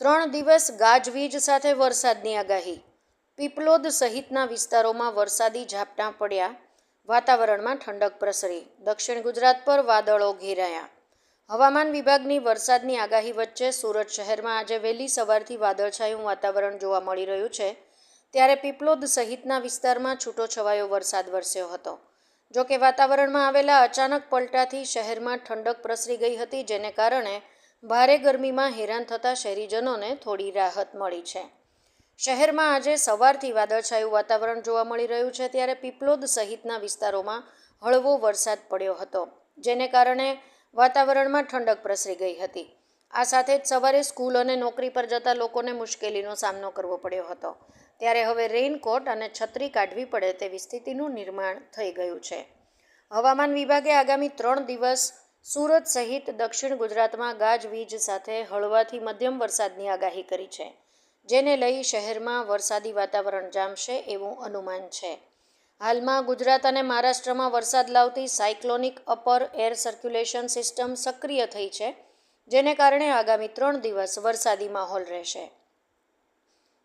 ત્રણ દિવસ ગાજવીજ સાથે વરસાદની આગાહી. પીપલોદ સહિતના વિસ્તારોમાં વરસાદી ઝાપટાં પડ્યા. વાતાવરણમાં ઠંડક પ્રસરી. દક્ષિણ ગુજરાત પર વાદળો ઘેરાયા. હવામાન વિભાગની વરસાદની આગાહી વચ્ચે સુરત શહેરમાં આજે વહેલી સવારથી વાદળછાયું વાતાવરણ જોવા મળી રહ્યું છે. ત્યારે પીપલોદ સહિતના વિસ્તારમાં છૂટોછવાયો વરસાદ વરસ્યો હતો. જો કે વાતાવરણમાં આવેલા અચાનક પલટાથી શહેરમાં ઠંડક પ્રસરી ગઈ હતી, જેને કારણે ભારે ગરમીમાં હેરાન થતા શહેરીજનોને થોડી રાહત મળી છે. શહેરમાં આજે સવારથી વાદળછાયું વાતાવરણ જોવા મળી રહ્યું છે ત્યારે પીપલોદ સહિતના વિસ્તારોમાં હળવો વરસાદ પડ્યો હતો, જેને કારણે વાતાવરણમાં ઠંડક પ્રસરી ગઈ હતી. આ સાથે જ સવારે સ્કૂલ અને નોકરી પર જતા લોકોને મુશ્કેલીનો સામનો કરવો પડ્યો હતો. ત્યારે હવે રેઇનકોટ અને છત્રી કાઢવી પડે તેવી સ્થિતિનું નિર્માણ થઈ ગયું છે. હવામાન વિભાગે આગામી ત્રણ દિવસ સુરત સહિત દક્ષિણ ગુજરાતમાં ગાજવીજ સાથે હળવાથી મધ્યમ વરસાદની આગાહી કરી છે, જેને લઈ શહેરમાં વરસાદી વાતાવરણ જામશે એવું અનુમાન છે. હાલમાં ગુજરાત અને મહારાષ્ટ્રમાં વરસાદ લાવતી cyclonic upper air circulation system સક્રિય થઈ છે, જેને કારણે આગામી ત્રણ દિવસ વરસાદી માહોલ રહેશે.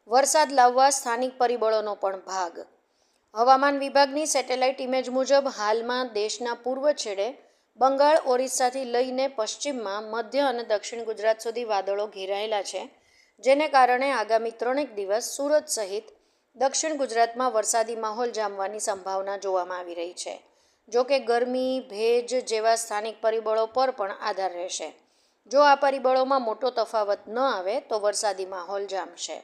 વરસાદ લાવવા સ્થાનિક પરિબળોનો પણ ભાગ. હવામાન વિભાગની સેટેલાઇટ ઇમેજ મુજબ હાલમાં દેશના પૂર્વ છેડે બંગાળ, ઓરિસ્સાથી લઈને પશ્ચિમમાં મધ્ય અને દક્ષિણ ગુજરાત સુધી વાદળો ઘેરાયેલા છે, જેને કારણે આગામી ત્રણેક દિવસ સુરત સહિત દક્ષિણ ગુજરાતમાં વરસાદી માહોલ જામવાની સંભાવના જોવામાં આવી રહી છે, જો કે ગરમી, ભેજ જેવા સ્થાનિક પરિબળો પર પણ આધાર રહેશે. જો આ પરિબળોમાં મોટો તફાવત ન આવે તો વરસાદી માહોલ જામશે.